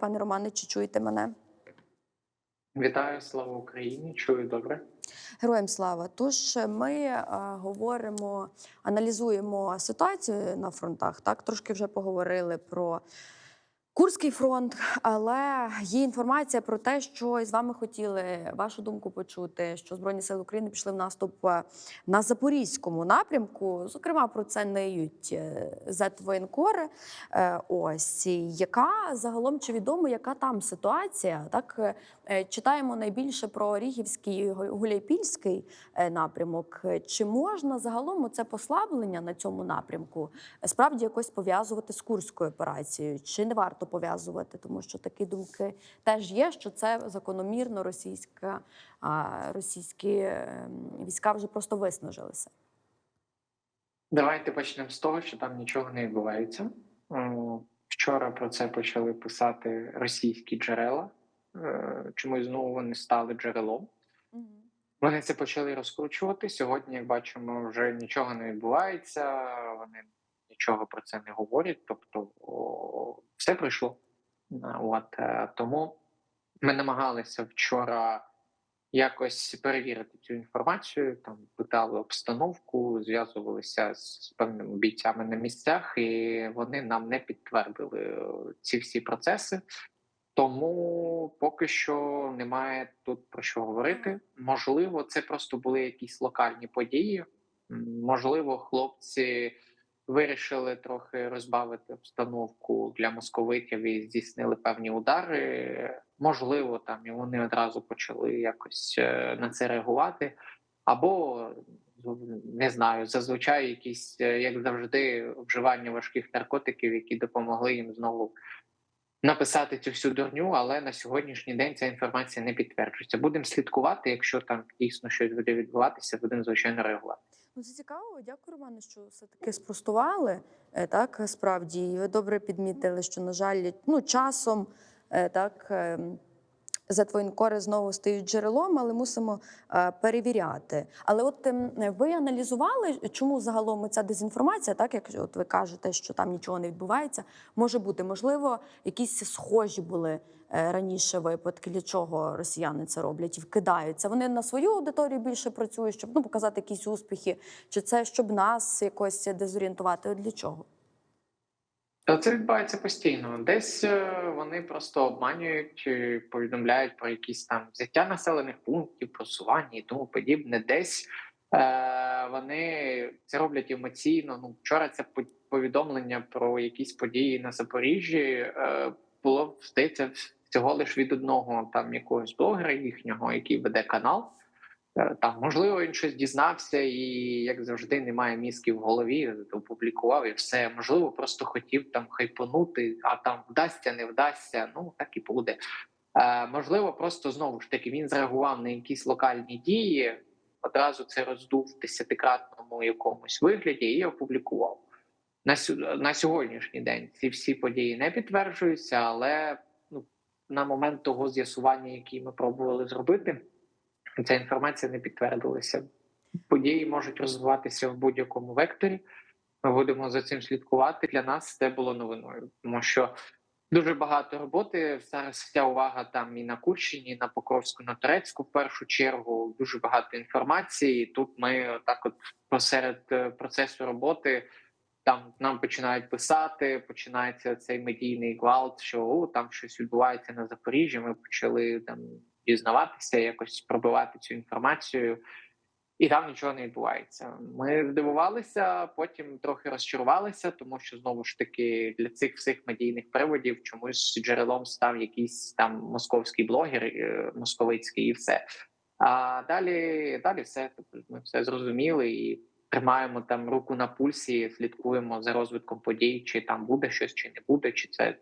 Пане Романе, чи чуєте мене? Вітаю, слава Україні! Чую добре. Героям слава. Тож е, ми е, говоримо, аналізуємо ситуацію на фронтах. Так, трошки вже поговорили про Курський фронт, але є інформація про те, що з вами хотіли вашу думку почути, що Збройні сили України пішли в наступ е, на запорізькому напрямку. Зокрема, про це неють е, зетвоєнкори. Е, Ось яка загалом чи відомо, яка там ситуація? Так читаємо найбільше про Гу- Гуляйпільський е, напрямок. Е, Чи можна загалом це послаблення на цьому напрямку е, справді якось пов'язувати з курською операцією? Чи не варто пов'язувати? Тому що такі думки теж є, що це закономірно російська російські е, війська вже просто виснажилися. Давайте почнемо з того, що там нічого не відбувається. Вчора про це почали писати російські джерела. Е, Чомусь знову вони стали джерелом. Вони це почали розкручувати. Сьогодні, як бачимо, вже нічого не відбувається. Вони нічого про це не говорять. Тобто, о, все пройшло. Е, От е, тому ми намагалися вчора якось перевірити цю інформацію. Там питали обстановку, зв'язувалися з певними бійцями на місцях, і вони нам не підтвердили ці всі процеси. Тому поки що немає тут про що говорити. Можливо, це просто були якісь локальні події. Можливо, хлопці вирішили трохи розбавити обстановку для московитів і здійснили певні удари. Можливо, там і вони одразу почали якось е, на це реагувати. Або не знаю, зазвичай якісь, е, як завжди, вживання важких наркотиків, які допомогли їм знову написати цю всю дурню, але на сьогоднішній день ця інформація не підтверджується. Будемо слідкувати. Якщо там дійсно щось буде відбуватися, будемо звичайно реагувати. Ну, це цікаво. Дякую, Романе, що все таки спростували. е, Так, справді, і ви добре підмітили, що на жаль, ну часом е, так. Затвоєнкори знову стають джерелом, але мусимо е, перевіряти. Але от ем, ви аналізували, чому загалом ця дезінформація, так як от ви кажете, що там нічого не відбувається, може бути можливо, якісь схожі були е, раніше випадки, для чого росіяни це роблять і вкидаються. Вони на свою аудиторію більше працюють, щоб ну показати якісь успіхи, чи це щоб нас якось дезорієнтувати? Для чого? Це відбувається постійно. Десь е, вони просто обманюють, е, повідомляють про якісь там взяття населених пунктів, просування і тому подібне. Десь е, вони це роблять емоційно. Ну вчора це повідомлення про якісь події на Запоріжжі е, було здається всього лиш від одного там якогось блогера їхнього, який веде канал. Е, Там можливо він щось дізнався, і як завжди, немає мізків в голові. Опублікував і все. Можливо, просто хотів там хайпанути, а там вдасться, не вдасться. Ну так і буде. Е, можливо, просто знову ж таки він зреагував на якісь локальні дії, одразу це роздув в десятикратному якомусь вигляді і опублікував. На, сю- на сьогоднішній день ці всі події не підтверджуються, але ну, на момент того з'ясування, який ми пробували зробити, ця інформація не підтвердилася. Події можуть розвиватися в будь-якому векторі. Ми будемо за цим слідкувати. Для нас це було новиною, тому що дуже багато роботи. Зараз вся увага там і на Курщині, і на Покровську, на Турецьку в першу чергу. Дуже багато інформації. І тут ми так, от посеред е, процесу роботи. Там нам починають писати, починається цей медійний гвалт, що о, там щось відбувається на Запоріжжі. Ми почали там дізнаватися, якось пробивати цю інформацію, і там нічого не відбувається. Ми здивувалися, потім трохи розчарувалися, тому що знову ж таки для цих всіх медійних приводів чомусь джерелом став якийсь там московський блогер, е, московицький, і все. А далі, далі все. Тобто ми все зрозуміли і тримаємо там руку на пульсі, слідкуємо за розвитком подій, чи там буде щось, чи не буде, чи це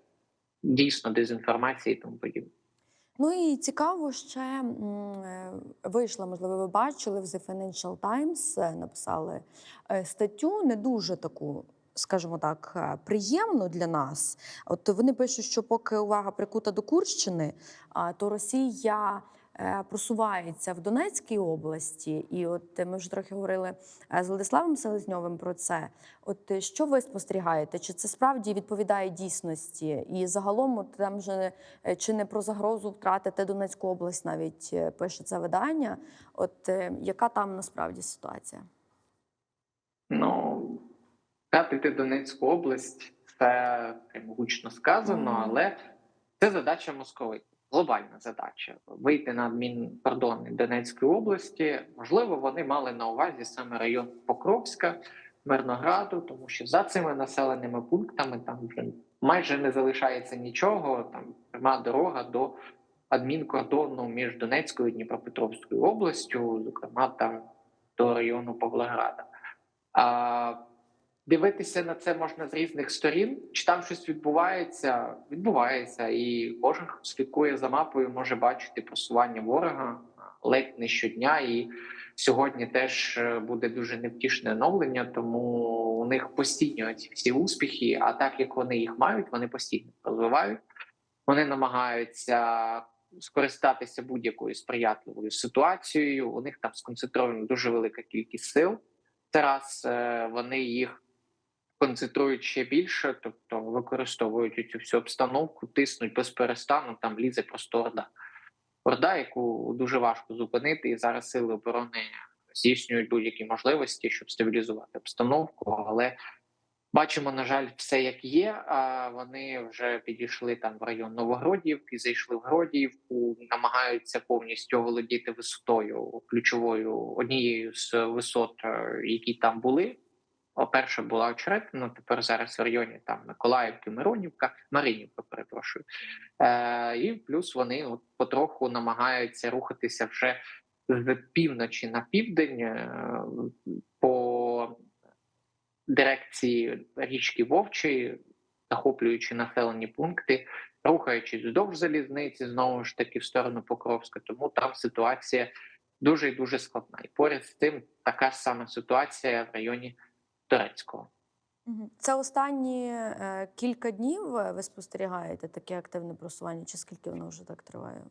дійсно дезінформація і тому подібне. Ну і цікаво ще е, вийшла, можливо, ви бачили в The Financial Times, е, написали е, статтю не дуже таку. Скажімо так, приємну для нас. От вони пишуть, що поки увага прикута до Курщини, то Росія просувається в Донецькій області, і от ми вже трохи говорили е, з Владиславом Селезньовим про це. От е, що ви спостерігаєте? Чи це справді відповідає дійсності? І загалом, от там же е, чи не про загрозу втратити Донецьку область, навіть е, пише це видання. От е, яка там насправді ситуація? Ну, втратити Донецьку область це прямо гучно сказано, але це задача московитів. Глобальна задача вийти на адмінкордони Донецької області. Можливо, вони мали на увазі саме район Покровська, Мирнограду, тому що за цими населеними пунктами там вже майже не залишається нічого. Там пряма дорога до адмінкордону між Донецькою і Дніпропетровською областю, зокрема там до району Павлограда. Дивитися на це можна з різних сторін. Чи там щось відбувається? Відбувається, і кожен хто слідкує за мапою, може бачити просування ворога ледь не щодня. І сьогодні теж е, буде дуже невтішне оновлення, тому у них постійно ці всі успіхи. А так як вони їх мають, вони постійно розвивають. Вони намагаються скористатися будь-якою сприятливою ситуацією. У них там сконцентрована дуже велика кількість сил. Зараз е, вони їх концентрують ще більше, тобто використовують цю всю обстановку, тиснуть без перестану. Там лізе просто орда. Орда, яку дуже важко зупинити, і зараз сили оборони здійснюють будь-які можливості, щоб стабілізувати обстановку. Але бачимо, на жаль, все як є. А вони вже підійшли там в район Новогродівки, зайшли в Гродіївку, намагаються повністю володіти висотою ключовою однією з висот, е, які там були. Перша була очеретина, тепер зараз в районі там Миколаївки, Миронівка, Маринівка, перепрошую. Е, і плюс вони от потроху намагаються рухатися вже з півночі на південь е, по дирекції річки Вовчої, захоплюючи населені пункти, рухаючись вздовж залізниці, знову ж таки в сторону Покровська. Тому там ситуація дуже і дуже складна. І поряд з тим така сама ситуація в районі Турецького. Це останні е, кілька днів ви спостерігаєте таке активне просування, чи скільки воно вже так триває?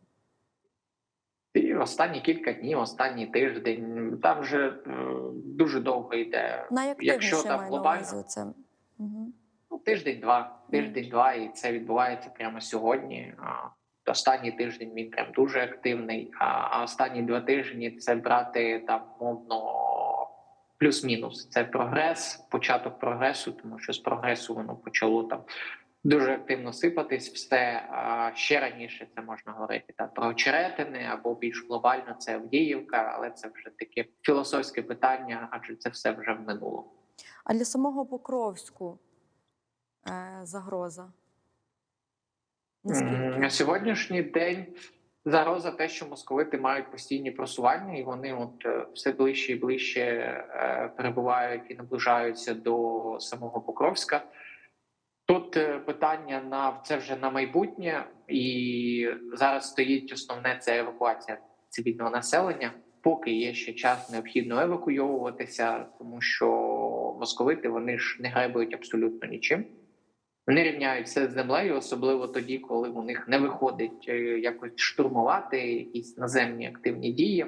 І останні кілька днів, останній тиждень, там вже е, дуже довго йде. Якщо там глобально, це. Угу. ну, тиждень-два, тиждень-два, і це відбувається прямо сьогодні. Останній тиждень він прям дуже активний. А останні два тижні це брати там мовно плюс-мінус. Це прогрес, початок прогресу, тому що з прогресу воно почало там дуже активно сипатись. Все а ще раніше це можна говорити там про очеретини або більш глобально це Авдіївка, але це вже таке філософське питання, адже це все вже в минулому. А для самого Покровську е, загроза? Наскільки? На сьогоднішній день загроза те, що московити мають постійні просування, і вони от е, все ближче і ближче е, перебувають і наближаються до самого Покровська. Тут е, питання на це вже на майбутнє, і зараз стоїть основне це евакуація цивільного населення. Поки є ще час, необхідно евакуйовуватися, тому що московити вони ж не гребують абсолютно нічим. Вони рівняють все з землею, особливо тоді, коли у них не виходить е, якось штурмувати якісь наземні активні дії,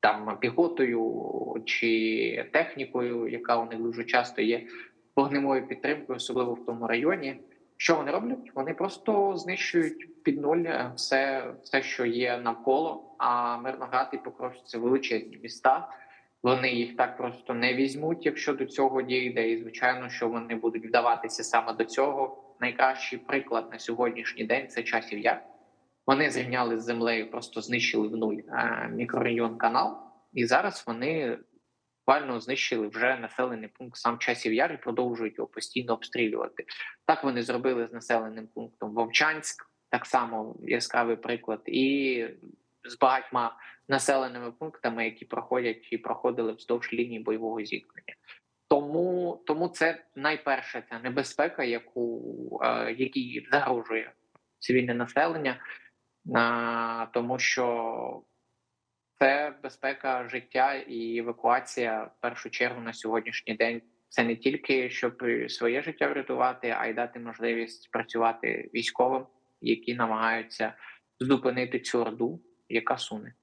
там піхотою чи технікою, яка у них дуже часто є вогневою підтримкою, особливо в тому районі. Що вони роблять? Вони просто знищують під нуль е, все, все що є навколо. А Мирноград і Покровськ – це величезні міста. Вони їх так просто не візьмуть, якщо до цього дійде. І звичайно, що вони будуть вдаватися саме до цього. Найкращий приклад на сьогоднішній день це часів яр. Вони зрівняли з землею, просто знищили в нуль е, мікрорайон канал, і зараз вони буквально знищили вже населений пункт сам часів яр і продовжують його постійно обстрілювати. Так вони зробили з населеним пунктом Вовчанськ, так само яскравий приклад, і з багатьма населеними пунктами, які проходять і проходили вздовж лінії бойового зіткнення. Тому тому це найперша ця небезпека, яку е, якій загрожує цивільне населення, е, тому що це безпека життя і евакуація в першу чергу на сьогоднішній день. Це не тільки щоб своє життя врятувати, а й дати можливість працювати військовим, які намагаються зупинити цю орду яка суне.